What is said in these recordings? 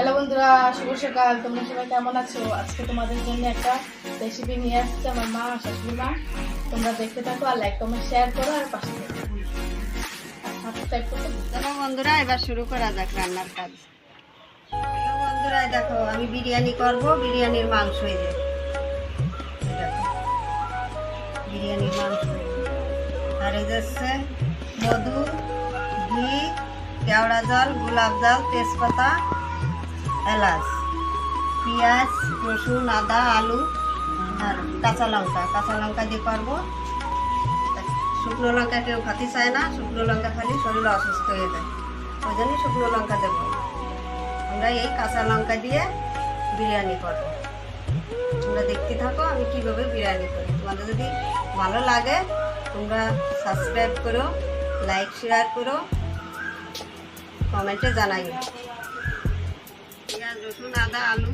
Hello বন্ধুরা, শুভ সকাল। তোমরা সবাই কেমন আছো? আজকে তোমাদের জন্য একটা রেসিপি নিয়ে আসছে আমার মা, শাশুড়ি মা। তোমরা দেখতে থাকো আর লাইক কমেন্ট শেয়ার করো আর পাশে সাবস্ক্রাইব চলো বন্ধুরা, এবার শুরু করা যাক রান্নার কাজ। বন্ধুরা দেখো, আমি বিরিয়ানি করব। বিরিয়ানির মাংস এই যে। বিরিয়ানির মাংস। আর এই যাচ্ছে মধু, ঘি, কেওড়া জল, গোলাপ জল, তেজপাতা এলাচ, পেঁয়াজ, রসুন, আদা, আলু আর কাঁচা লঙ্কা। কাঁচা লঙ্কা দিয়ে করব। শুকনো লঙ্কা কেউ খাতে চায় না, শুকনো লঙ্কা খালি শরীর অসুস্থ হয়ে যায়। ওই জন্যই শুকনো লঙ্কা দেবো। আমরা এই কাঁচা লঙ্কা দিয়ে বিরিয়ানি করব। তোমরা দেখতে থাকো আমি কীভাবে বিরিয়ানি করি। তোমাদের যদি ভালো লাগে, তোমরা সাবস্ক্রাইব করো লাইক শেয়ার করো কমেন্টে জানাই রসুন আদা আলু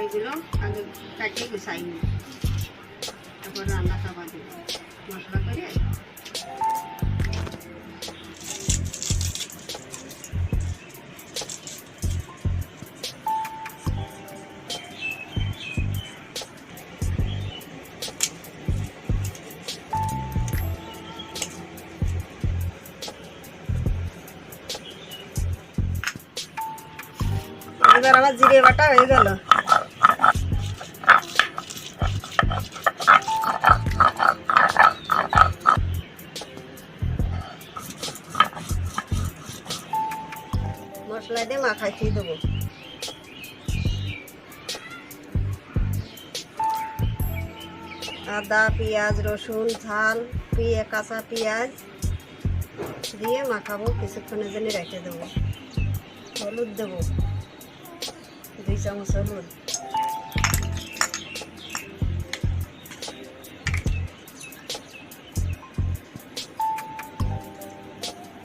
এইগুলো আগে কাটিয়ে গুছাই নিই। তারপর রান্না খাবার দিব মশলা করে এবার আমার জিরে বাটা হয়ে গেল। মশলা দিয়ে মাখাইতে দেবো। আদা, পেঁয়াজ, রসুন, ঝাল, পেঁয়া, কাঁচা পেঁয়াজ দিয়ে মাখাবো, কিছুক্ষণের জন্য রেখে দেবো। হলুদ দেবো। Vocês almoçando, mano.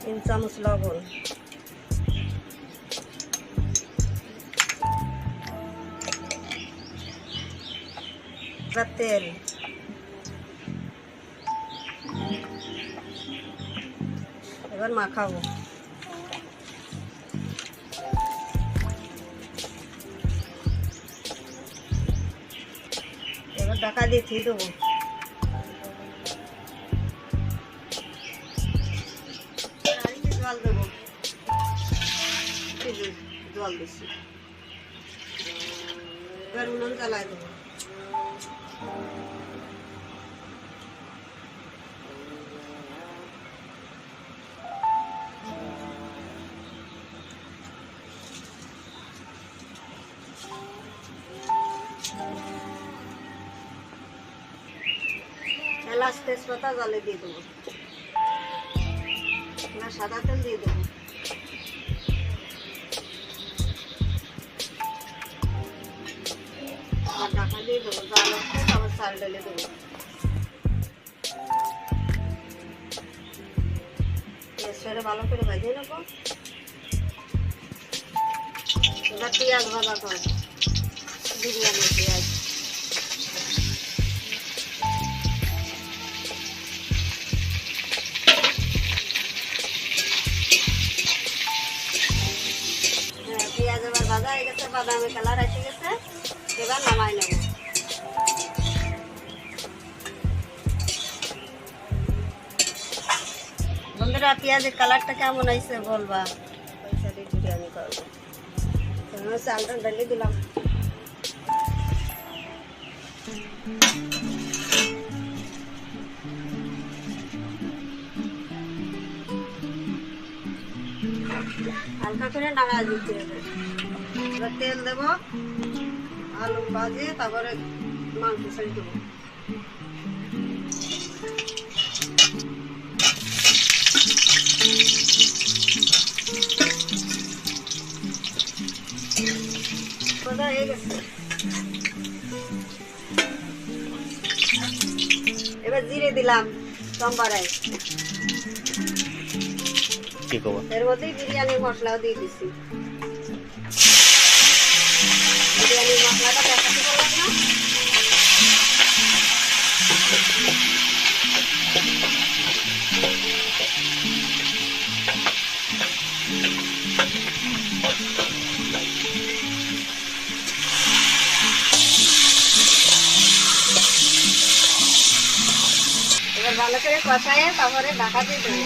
Pensamos logo. Vatel. Agora macau. মাখাবো দিয়ে খেয়ে দেবো। জল দেবো। জল দিচ্ছি। এবার জ্বালায় দেবো। এলাচ তেজপাতা জলে দিয়ে দেবো। না, সাদা তেল দিয়ে দেবো। আর দিয়ে দেবো চাল দেবো। ভালো করে ভাজিয়ে নেব। পেঁয়াজ ভাজা করব। বিরিয়ানি পেঁয়াজ। বাদামি কালার এসে গেছে এবার নামাই নেব। বন্ধুরা পেঁয়াজের কালারটা কেমন হয়েছে বলবা? পয়সা দিয়ে বিরিয়ানি করব। চালটা ঢেলে দিলাম। হালকা করে নাড়া দিতে হবে। এবার তেল দেবো আলু ভাজে তারপরে মাংস ছেড়ে দেবো। এবার জিরে দিলাম খবর? এর মধ্যেই বিরিয়ানির মশলাও দিয়ে দিছি। করে কষায় তারপরে ঢাকা দিয়ে দেবো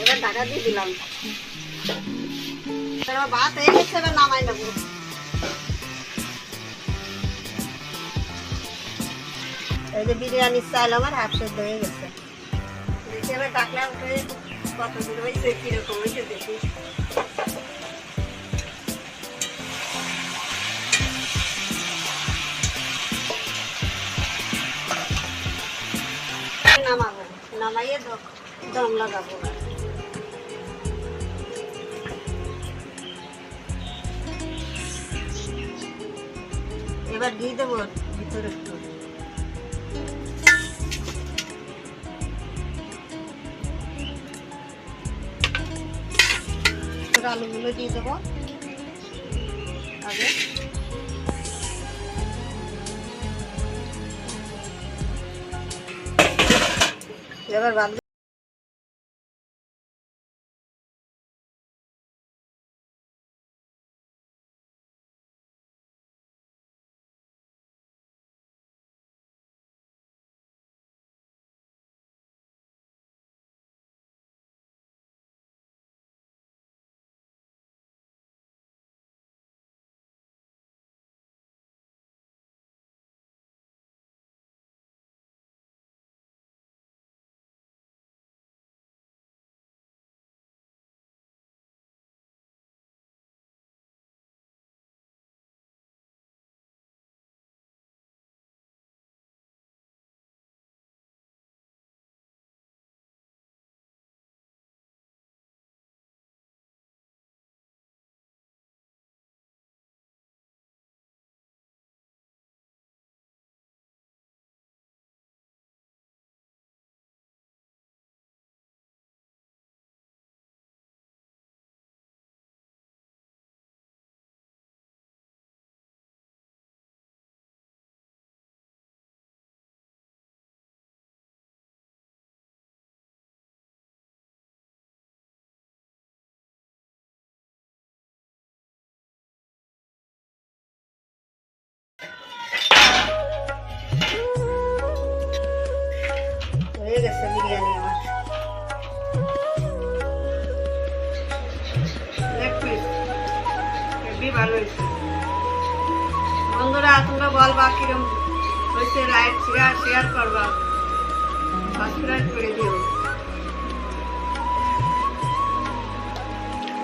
এবার ঢাকা দিয়ে দিলাম। ভাত হয়ে গেছে, এবার নামাই নেব। এই যে বিরিয়ানির চাল আমার হাফ সেদ্ধ হয়ে গেছে। দেখি এবার ডাকলাম কত দূর হয়েছে, কীরকম হয়েছে দেখি। দম লাগাবো এবার দিয়ে দেবো ভিতরে একটু। আলুগুলো দিয়ে দেবো। আগে। এবার বাদ হয়ে গেছে বিরিয়ানি আমার বন্ধুরা, তোমরা বলবা কিরম হয়েছে লাইক শেয়ার শেয়ার করবা। সাবস্ক্রাইব করে দিও।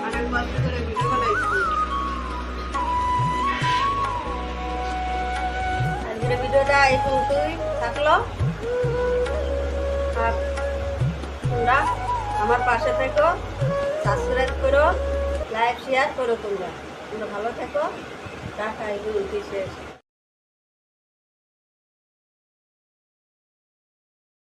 অনেক কষ্ট করে ভিডিও বানাইছি। আজকের ভিডিওটা এই থাকল? আর তোমরা আমার পাশে থেকো সাবস্ক্রাইব করো লাইক শেয়ার করো তোমরা। তোমরা ভালো থেকো। টাকা এগুলো শেষ।